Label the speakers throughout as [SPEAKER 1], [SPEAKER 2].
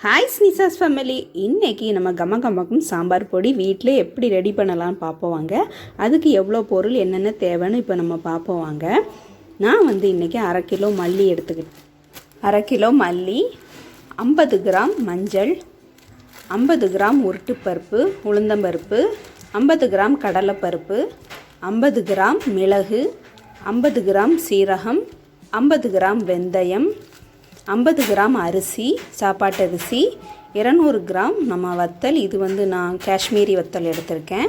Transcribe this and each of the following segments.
[SPEAKER 1] Hi ஸ்னிசாஸ் family இன்றைக்கி நம்ம கம கமக்கும் சாம்பார் பொடி வீட்டில் எப்படி ரெடி பண்ணலான்னு பார்ப்போம் வாங்க. அதுக்கு எவ்வளோ பொருள் என்னென்ன தேவைன்னு இப்போ நம்ம பார்ப்போம் வாங்க. நான் வந்து இன்றைக்கி அரை கிலோ மல்லி எடுத்துக்கிட்டேன் அரை கிலோ மல்லி ஐம்பது கிராம் மஞ்சள் ஐம்பது கிராம் உருட்டுப்பருப்பு உளுந்தம்பருப்பு ஐம்பது கிராம் கடலைப்பருப்பு ஐம்பது கிராம் மிளகு ஐம்பது கிராம் சீரகம் ஐம்பது கிராம் வெந்தயம் ஐம்பது கிராம் அரிசி சாப்பாட்டு அரிசி இரநூறு கிராம் நம்ம வத்தல். இது வந்து நான் காஷ்மீரி வத்தல் எடுத்திருக்கேன்.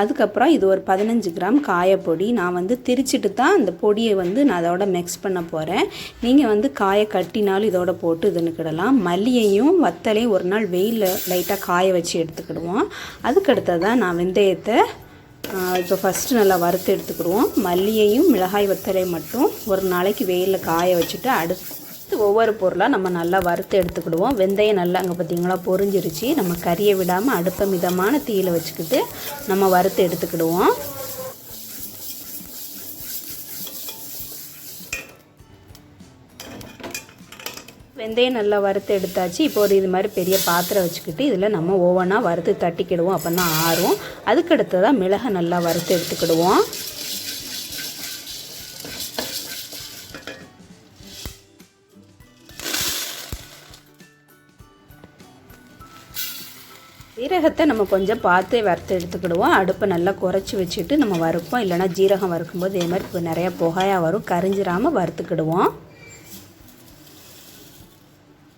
[SPEAKER 1] அதுக்கப்புறம் இது ஒரு பதினஞ்சு கிராம் காயப்பொடி. நான் வந்து திரிச்சிட்டு தான் அந்த பொடியை வந்து நான் அதோட மிக்ஸ் பண்ண போகிறேன் நீங்கள் வந்து காய கட்டினாலும் இதோட போட்டு இதுன்னுக்கிடலாம் மல்லியையும் வத்தலையும் ஒரு நாள் வெயிலில் லைட்டாக காய வச்சு எடுத்துக்கிடுவோம். அதுக்கடுத்ததான் நான் வெந்தயத்தை இப்போ ஃபஸ்ட்டு நல்லா வறுத்து எடுத்துக்கிடுவோம். மல்லியையும் மிளகாய் வத்தலையும் மட்டும் ஒரு நாளைக்கு வெயிலில் காய வச்சுட்டு அடுத்து ஒவ்வொரு பொருளாக நம்ம நல்லா வறுத்து எடுத்துக்கிடுவோம். வெந்தயம் நல்லா அங்கே பார்த்தீங்களா பொறிஞ்சிருச்சு நம்ம கறியை விடாமல் அடுப்பை மிதமான தீயில் வச்சுக்கிட்டு நம்ம வறுத்து எடுத்துக்கிடுவோம். வெந்தயம் நல்லா வறுத்து எடுத்தாச்சு. இப்போ ஒரு இது மாதிரி பெரிய பாத்திரம் வச்சுக்கிட்டு இதில் நம்ம ஒவ்வொன்றா வறுத்து தட்டிக்கிடுவோம். அப்போ தான் ஆறும். தான் மிளகை நல்லா வறுத்து எடுத்துக்கிடுவோம். சீரகத்தை நம்ம கொஞ்சம் பார்த்து வறுத்து எடுத்துக்கிடுவோம். அடுப்பை நல்லா குறைச்சி வச்சுட்டு நம்ம வறுப்போம். இல்லைனா ஜீரகம் வறுக்கும்போது இதே மாதிரி இப்போ நிறையா புகையாக வரும். கரிஞ்சிராமல் வறுத்துக்கிடுவோம்.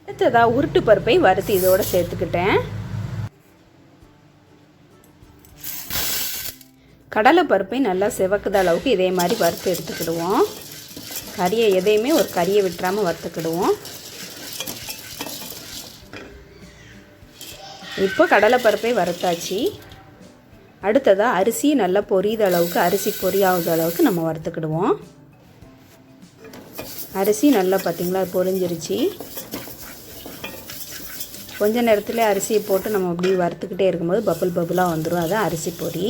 [SPEAKER 1] அடுத்ததாக உருட்டு பருப்பை வறுத்து இதோடு சேர்த்துக்கிட்டேன். கடலை பருப்பை நல்லா சிவக்குத அளவுக்கு இதே மாதிரி வறுத்து எடுத்துக்கிடுவோம். கறியை எதையுமே ஒரு கறியை விட்டுறாமல் வறுத்துக்கிடுவோம். இப்போ கடலைப்பருப்பை வறுத்தாச்சு. அடுத்ததாக அரிசி நல்லா பொரியுத அளவுக்கு அரிசி பொரியாத அளவுக்கு நம்ம வறுத்துக்கிடுவோம். அரிசி நல்லா பார்த்திங்களா பொரிஞ்சிருச்சு. கொஞ்ச நேரத்தில் அரிசியை போட்டு நம்ம அப்படி வறுத்துக்கிட்டே இருக்கும்போது பபுள் பபுளாக வந்துடும் அதான் அரிசி பொரி.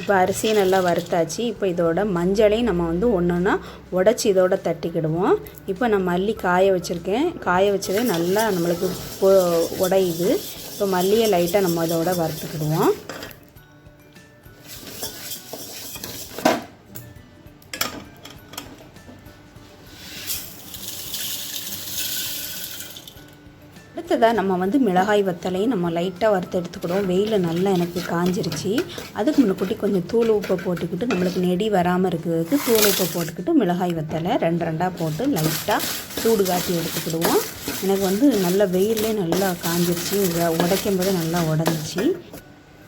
[SPEAKER 1] இப்போ அரிசியை நல்லா வறுத்தாச்சு. இப்போ இதோட மஞ்சளையும் நம்ம வந்து ஒன்று ஒன்றா உடச்சி இதோட தட்டிக்கிடுவோம். இப்போ நான் மல்லி காய வச்சுருக்கேன். காய வச்சதே நல்லா நம்மளுக்கு உடையுது. இப்போ மல்லியை லைட்டாக நம்ம இதோட வறுத்துக்கிடுவோம். அடுத்ததாக நம்ம வந்து மிளகாய் வத்தலையும் நம்ம லைட்டாக வறுத்து எடுத்துக்கிடுவோம். வெயிலில் நல்லா எனக்கு காஞ்சிருச்சு. அதுக்கு முன்னாடி கொஞ்சம் தூள் உப்பை போட்டுக்கிட்டு நம்மளுக்கு நெடி வராமல் இருக்கிறதுக்கு தூள் உப்பை போட்டுக்கிட்டு மிளகாய் வத்தலை ரெண்டு ரெண்டாக போட்டு லைட்டாக சூடு காட்டி எடுத்துக்கிடுவோம். எனக்கு வந்து நல்லா வெயிலே நல்லா காஞ்சிருச்சு. உடைக்கும் போது நல்லா உடஞ்சிச்சு.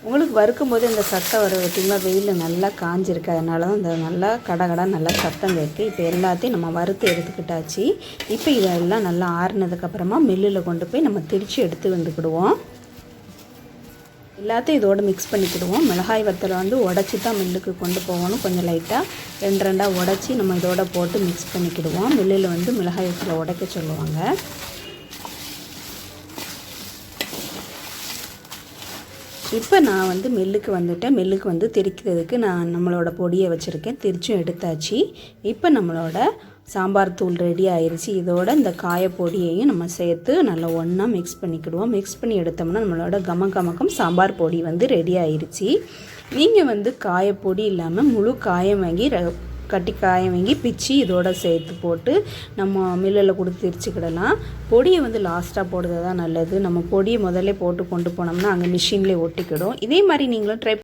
[SPEAKER 1] உங்களுக்கு வறுக்கும் போது இந்த சத்தம் வர பார்த்திங்களா? வெயிலில் நல்லா காஞ்சிருக்கு. அதனால தான் இந்த நல்லா கடை நல்லா சத்தம் கேட்கு இப்போ எல்லாத்தையும் நம்ம வறுத்து எடுத்துக்கிட்டாச்சு. இப்போ இதெல்லாம் நல்லா ஆறுனதுக்கப்புறமா மில்லில் கொண்டு போய் நம்ம திரித்து எடுத்து வந்துக்கிடுவோம். எல்லாத்தையும் இதோடு மிக்ஸ் பண்ணிக்கிடுவோம். மிளகாய் வத்தலை வந்து உடச்சி தான் மில்லுக்கு கொண்டு போகணும். கொஞ்சம் லைட்டாக ரெண்டு ரெண்டாக உடச்சி நம்ம இதோட போட்டு மிக்ஸ் பண்ணிக்கிடுவோம். மில்லில் வந்து மிளகாய் வத்தலை உடைக்க சொல்லுவாங்க. இப்போ நான் வந்து மில்லுக்கு வந்துட்டேன். மில்லுக்கு வந்து திரிக்கிறதுக்கு நான் நம்மளோட பொடியை வச்சுருக்கேன். திரிச்சும் எடுத்தாச்சு. இப்போ நம்மளோட சாம்பார் தூள் ரெடி ஆயிடுச்சு இதோட இந்த காயப்பொடியையும் நம்ம சேர்த்து நல்லா ஒன்றா மிக்ஸ் பண்ணிக்கிடுவோம். மிக்ஸ் பண்ணி எடுத்தோம்னா நம்மளோட கம கமக்கம் சாம்பார் பொடி வந்து ரெடி ஆயிடுச்சு நீங்கள் வந்து காயப்பொடி இல்லாமல் முழு காயம் வாங்கி கட்டி காயம் வாங்கி பிச்சு இதோட சேர்த்து போட்டு நம்ம மில்லில் கொடுத்து திரிச்சுக்கிடலாம். பொடியை வந்து லாஸ்ட்டாக போடுறது தான் நல்லது. நம்ம பொடியை முதல்ல போட்டு கொண்டு போனோம்னா அங்கே மிஷின்லேயே ஒட்டிக்கிடும். இதே மாதிரி நீங்களும் ட்ரை